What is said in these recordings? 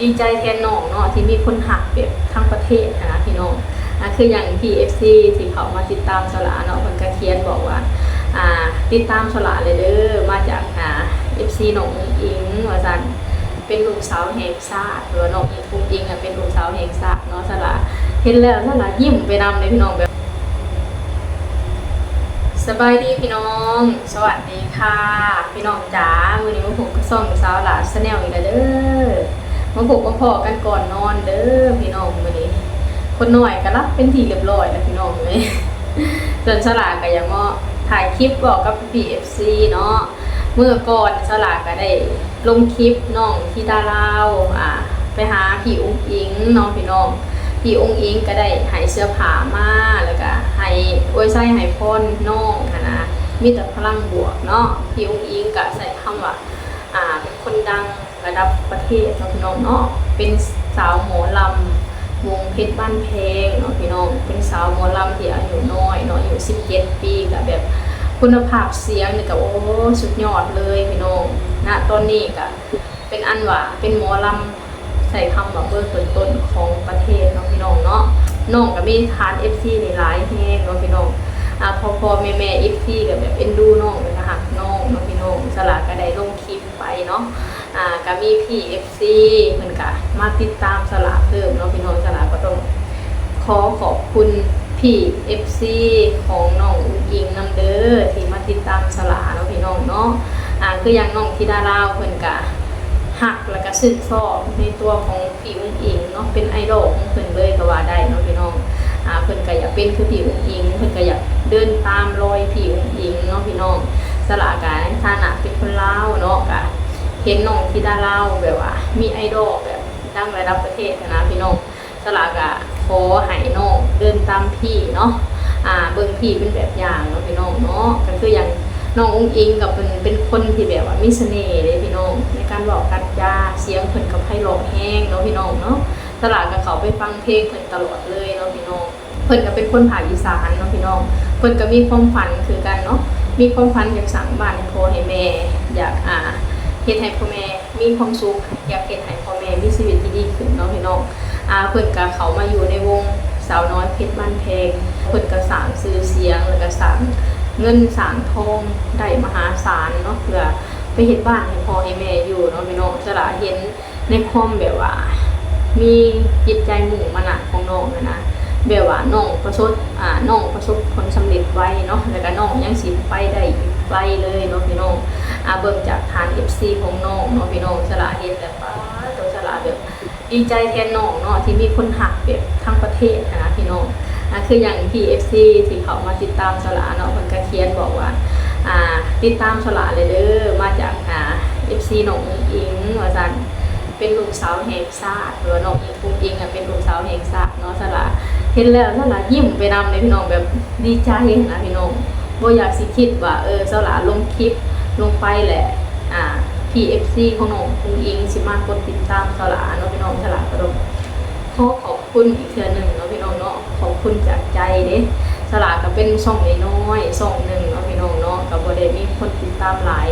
ดีใจแทนน้องเนาะที่มีคนหักแบบทั้งประเทศนะพี่น้องอะคืออย่าง PFC ที่เขามาติดตามสลาเนาะเพิ่นก็เขียนบอกว่าอ่าติดตามสลาเลยเด้อมาจากอ่า FC น้องอิงว่าซันเป็นลูกสาวแห่งชาติหรือน้องอิงปุ้งอิงอะเป็นลูกสาวแห่งชาติเนาะสลาเห็นแล้วสลายิ้มไปนำเลยพี่น้องแบบสบายดีพี่น้อง สวัสดีค่ะ พี่น้องจ๋าวันนี้มาผมก็ซ่องสาวหลาสแนลอีกแล้วเด้อ มาผมมาพอกันก่อนนอนเด้อพี่น้องวันนี้คนหน่อยก็รับเป็นทีเรียบร้อยแล้วพี่น้องเลยส่วนสลากก็ยังมาถ่ายคลิปบอกกับพี่เอฟซีเนาะเมื่อก่อนสลากก็ได้ลงคลิปน้องที่ดาลาวอ่าไปหาพี่อุ้งอิงน้องพี่น้องพี่องค์อิงก็ได้ให้เสื้อผ้ามาแล้วก็ให้อวยไส้ให้พ่นน้องนะมีแต่พลังบวกเนาะพี่องค์อิงก็ใส่คำว่า อ่าเป็นคนดังระดับประเทศเนาะพี่น้องเนาะเป็นสาวหมอลำวงเพชรบ้านเพลงเนาะพี่น้องเป็นสาวหมอลำที่อายุน้อยเนาะอายุ17 ปีก็แบบคุณภาพเสียงนี่ก็โอ้สุดยอดเลยพี่น้องณตอนนี้ก็เป็นอันว่าเป็นหมอลำใส่คำว่าเบอร์ต้นต้นของประเทศเนาะพี่น้องเนาะน้องก็มีทาน FC ในหลายแห่งเนาะพี่น้องอ่าพอพอแม่แม่ FC ก็แบบเอ็นดูน้องเลยนะคะน้องเนาะพี่น้องสลากก็ได้ลงคลิปไปเนาะอ่า ก็มีพี่ FC เหมือนกับมาติดตามสลากเพิ่มเนาะพี่น้องสลากก็ต้องขอขอบคุณพี่ FC ของน้องอุ้งอิงนำเด้อที่มาติดตามสลาเนาะพี่น้องเนาะอ่าคืออย่างน้องธิดาลาวเพิ่นกะหักแล้วก็ชื่นชอบในตัวของพี่อุ้งอิงเนาะเป็นไอดอลของเพิ่นเลยก็ว่าได้เนาะพี่น้องอ่าเพิ่นก็อยากเป็นคือพี่อุ้งอิงเพิ่นก็อยากเดินตามรอยพี่อุ้งอิงเนาะพี่น้องสละกายฐานะเป็นคนลาวเนาะก็ เห็นน้องที่ดาลาแบบว่า มีไอดอลแบบดังระดับประเทศนะพี่น้องสละกะขอให้น้องเดินตามพี่เนาะอ่าเบิ่งพี่เป็นแบบอย่างเนาะพี่น้องเนาะก็คืออย่างน้ององอิงกับเป็นเป็นคนที่แบบว่ามีเสน่ห์เลยพี่น้องในการบอกกันจาเสียงเพิ่นกับไพเราะแห้งเนาะพี่น้องเนาะตลาดกับเขาไปฟังเพลงเพิ่นตลอดเลยเนาะพี่น้องเพิ่นก็เป็นคนภาคอีสานเนาะพี่น้องเพิ่นก็มีความฝันคือกันเนาะมีความฝันอยากสั่งบ้านให้พ่อให้แม่อยากอ่า เฮ็ดให้พ่อแม่มีความสุขอยากเฮ็ดให้พ่อแม่มีชีวิตที่ดีขึ้นเนาะพี่น้องอ่าเพิ่นก็เขามาอยู่ในวงสาวน้อยเพชรบ้านเพลงเพิ่นก็สร้างชื่อเสียงแล้วก็สร้างเงินสางทองได้มหาศาลเนาะเพื่อไปเห็นบ้านให้พ่อให้แม่อยู่เนาะพี่น้องสละเห็นในความแบบว่า มีจิตใจหมู่มันของน้องนะนะแบบว่าน้องประสบอ่าน้องประสบผลสำเร็จไวเนาะแล้วก็น้องยังสิไปได้อีก ไกลเลยเนาะพี่น้องอาเบิ่งจากฐาน FC ของน้องเนาะพี่น้องสละเห็นแต่ป้าตัวสละแบบดีใจแทนน้องเนาะที่มีคนหักแบบทั้งประเทศนะพี่น้องอะคืออย่าง PFC ที่เขามาติดตามสลาเนาะมันก็เขียนบอกว่าอ่าติดตามสลาเลยเด้อมาจากอ่า FC น้องอิงว่าซั่นเป็นลูกสาวแห่งชาติหรือว่าน้องอิงอุ๋งอิงอะเป็นลูกสาวแห่งชาติเนาะสลาเห็นแล้วสลายิ้มไปนำเลยพี่น้องแบบดีใจนะพี่น้อง บ่อยากสิคิดว่าเออสลาลงคลิปลงไปแหละอ่า PFC ของน้องอุ๋งอิงสิมากดติดตามสลาเนาะพี่น้องสลาก็ต้องขอขอบคุณอีกเทือหนึ่งเนาะพี่น้องเนาะขอบคุณจากใจเด้สลากก็เป็นช่องน้อยๆช่องหนึ่งเนาะพี่น้องเนาะกับบ่ได้มีคนติดตามหลาย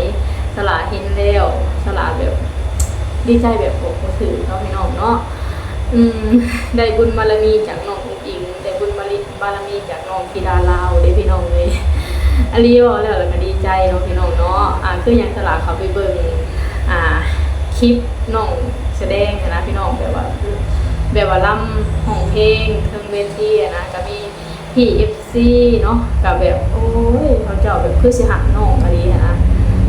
สลาเห็นแล้วสลาแบบดีใจแบบผมก็ถือเนาะพี่น้องเนาะอืมได้บุญบารมีจากน้องอิงได้บุญบารมีจากน้องพีดาลาวเด้พี่น้องเลย อันนี้ว่าแล้วแล้วก็ดีใจเนาะพี่น้องเนาะอ่าคืออย่างสลาเขาไปเบิ่งอ่าคลิปน้องแสดงนะพี่น้องแบบว่าแบบว่าล่ำห้องเพลงเครื่องเวทีอะนะก็มีพี่เอฟซีเนาะกับแบบโอ้ยเขาเจ้าแบบคือสิหักน้องอะไรนะ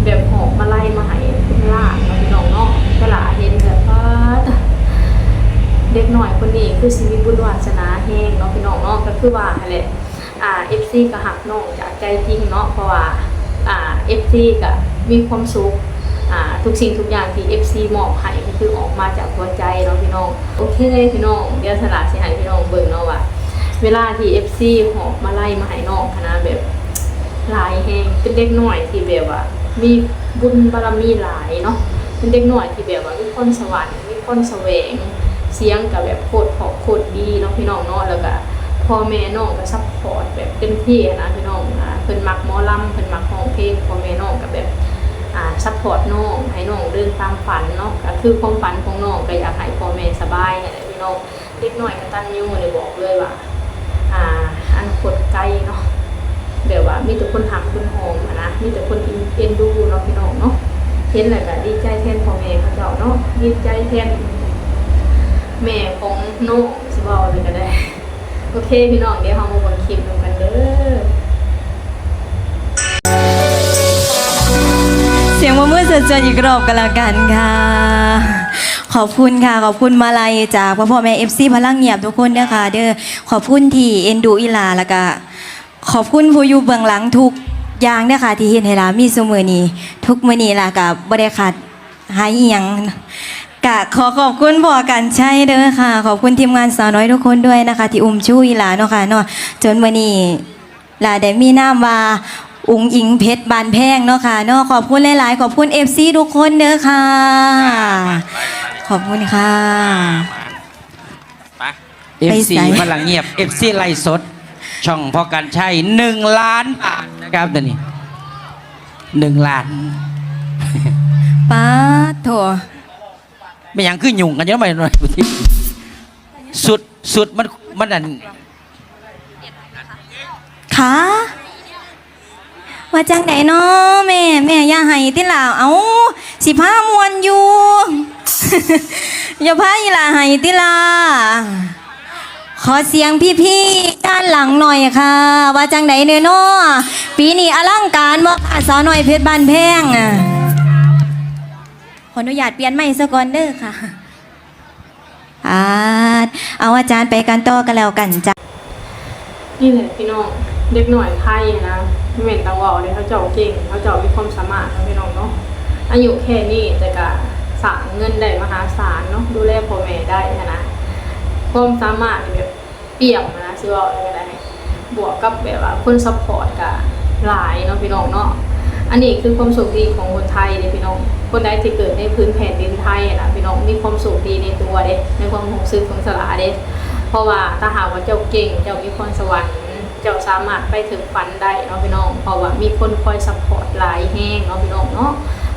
แบบหอกมาไล่มาห้ขึ้นลากเนาะพี่น้องเนาะก็หลาเห็นแบบว่าเด็กหน่อยคนนี้คือชีวิตบุญวาสนาแห้งเนาะพี่น้องเนาะก็คือว่าอะไร อ่าเอฟซีก็หักน้องจากใจจริงเนาะเพราะว่าอ่าเอฟซีก็มีความสุขอ่าทุกสิ่งทุกอย่างที่ FC มอบให้ก็คือออกมาจากหัวใจเนาะพี่น้องโอเคพี่น้องเดี๋ยวสละสิให้พี่น้องเบิ่งเนาะว่าเวลาที่ FC หอบมาไล่มาให้น้องคณะแบบหลายแฮงเป็นเด็กน้อยที่แบบว่า มีบุญบารมีหลายเนาะเป็นเด็กน้อยที่แบบว่ามีคนสวรรค์มีคนแสวงเสียงกับแบบโคตรเพราะโคตรดีเนาะพี่น้องเนาะแล้วก็ พ่อแม่น้องก็ซัพพอร์ตแบบเต็มที่นะพี่น้องอ่าเพิ่นมักหมอลำเพิ่นมักร้องเพลงพ่อแม่น้องก็แบบอ่าซัพพอร์ตน้องให้น้องเดินตามฝันเนาะก็คือความฝันของน้องก็อยากให้พ่อบายเนี่ยแหละพี่น้องเล็กน้อยกตันยูเนี่ยบอกเลยว่าอ่าอันคตไกลเนาะแบบว่ามีแต่คนหักคนหอมอะนะมีแต่คนเอ็นดูเนาะพี่น้องเนาะเห็นแล้วก็ดีใจแทนพ่อแม่เขาเจ้าเนาะดีใจแทนแม่ของโน่สิบอกเลยก็ได้ โอเคพี่น้องเดี๋ยวเรามาเบิ่งคลิปดูกันเด้อเสียงมือมือเจออีกรอบกันละกันค่ะ ขอบคุณค่ะ ขอบคุณมาลัยจากพ่อพ่อแม่เอฟซีพลังเงียบทุกคนเด้อค่ะเด้อขอบคุณที่เอ็นดูอีลาแล้วก็ขอบคุณผู้อยู่เบื้องหลังทุกอย่างเด้อค่ะที่เห็นให้ลามีเสมอนี้ทุกมือนี้ล่ะกับ่ได้ขาดหายอียัง กะขอขอบคุณพ่อกันใช่เด้อค่ะ ขอบคุณทีมงานสาวน้อยทุกคนด้วยนะคะ ที่อุ้มชูอีหลาเนาะค่ะเนาะจนมื้อนี้ลาได้มีนามว่าอุงอิงเพชรบานแพงเนาะค่ะเนาะขอบคุณหลาย ๆ ขอบคุณเอฟซีทุกคนเด้อค่ะ ขอบคุณค่ะไปไป FC ใส่ พลังเงียบ FC ไล่สด ช่องพอกันใช่หนึ่งล้านบาทนะครับตอนนี้หนึ่งล้าน ป้าดโถ ไม่อยังขึ้นยุ่งกันเยอะไปหน่อยสุดสุดมันมันอันค่ะว่าจังไหนเนาะแม่แม่อย่าให้ติล่าเอาสิพามวนอยู่อย่าพาอีหล่าให้ติล่าขอเสียงพี่ๆด้านหลังหน่อยค่ะ ว่าจังไหนเนยเนาะปีนี้อลังการบ่ค่ะสาวน้อยเพชรบ้านแพงอะ ออนุญาตเปลี่ยนไม้ซะก่อนเด้อค่ะอาเอาอาจารย์ไปกันต่อกันแล้วกันจ้ะนี่แหละพี่น้องเด็กหน่อยไทยนะไม่เหม็นตะวอเลยเขาเจ้าเก่งเขาเจ้ามีความสามารถนะพี่น้องเนาะอายุแค่นี้แต่ก็สร้างเงินได้มหาศาลเนาะดูแลพ่อแม่ได้นะความสามารถแบบเปี่ยมนะสิว่าอะไรก็ได้บวกกับแบบว่าคนซัพพอร์ตกับหลายเนาะพี่น้องเนาะอันนี้คือความสุขดีของคนไทยเลยพี่น้อง คนใดที่เกิดในพื้นแผ่นดินไทยนะพี่น้องมีความสุขดีในตัวเด้ในความรู้สึกของสลาเด้เพราะว่าถ้าหากว่าเจ้าเก่งเจ้ามีพรสวรรค์เจ้าสามารถไปถึงฝันได้เนาะพี่น้องเพราะว่ามีคนคอยซัพพอร์ตหลายแห้งเนาะพี่น้องเนาะ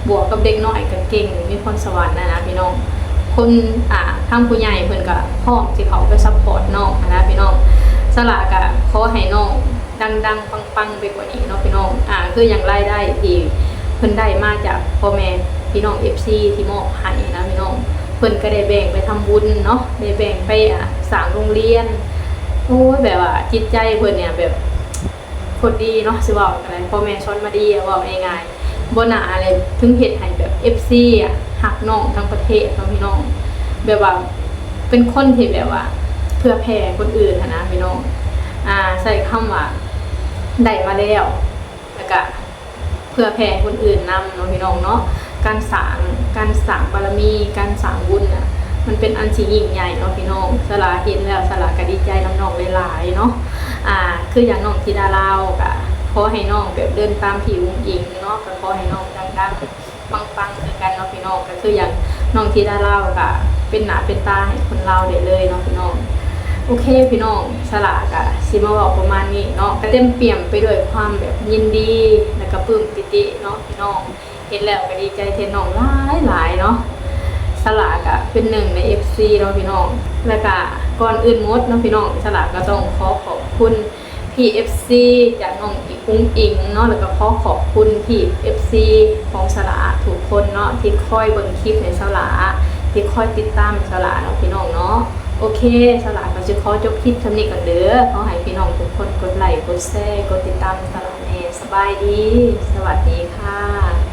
บวกกับเด็กน้อยก็เก่งมีพรสวรรค์นะนะพี่น้องคนอ่าทางผู้ใหญ่เพิ่นก็พร้อที่เขาไปซัพพอร์ตน้องนะพี่น้องสลากะขอให้น้องดังๆปังๆไปกว่านี้เนาะพี่น้องอ่าคืออย่างรได้ที่เพิ่นได้มาจากพ่อแม่ พี่น้อง FC ที่มอบให้นะพี่น้องเพิ่นก็ได้แบ่งไปทำบุญเนาะได้แบ่งไปอะสางโรงเรียนโอ้ยแบบว่าจิตใจเพิ่นเนี่ยแบบคนดีเนาะสิเว้ากันเลยพ่อแม่สอนมาดีอะเว้าง่ายๆบ่น่าอะไรถึงเฮ็ดให้แบบ FC อะหักน้องทั้งประเทศเนาะพี่น้องแบบว่าเป็นคนที่แบบว่า เพื่อแผ่คนอื่นนะพี่น้องอ่าใส่คำว่าได้มาแล้วแล้วก็เพื่อแผ่คนอื่นนำเนาะพี่น้องเนาะ การสางการสางบารมี การสางบุญน่ะมันเป็นอันที่ยิ่งใหญ่เนาะพี่น้องสลาเห็นแล้วสลาก็ดีใจน้ำน้องหลายๆเนาะอ่า คืออย่างน้องธิดาลาวก็ขอให้น้องแบบเดินตามผิวหญิงเนาะก็ขอให้น้องดังๆปังๆคือกันเนาะพี่น้องก็คืออย่างน้องธิดาลาวก็เป็นหนาเป็นตาให้คนลาวได้เลยเนาะพี่น้องโอเคพี่น้องสลากอะซิมาบอกประมาณนี้เนาะก็เต็มเปี่ยมไปด้วยความแบบยินดีแล้วก็ปลื้มปิติเนาะพี่น้อง เห็นแล้วก็ดีใจเทนน้องหลายหลายๆเนาะสลากอะเป็นหนึ่งใน FC เนาะพี่น้องแล้วก็ก่อนอื่นมดเนาะพี่น้องสลากก็ต้องขอขอบคุณพี่ FC จากน้องอีกคุ้งอิงเนาะแล้วก็ขอขอบคุณพี่ FC ของสลาทุกคนเนาะที่คอยเบิ่งคลิปในสลาที่คอยติดตามสลาเนาะพี่น้องเนาะโอเคสลาก็จะขอจบคลิปทำนี้ก่อนเด้อขอให้พี่น้องทุกคนกดไลค์กดแชร์กดติดตามสลาเนสบายดี สวัสดีค่ะ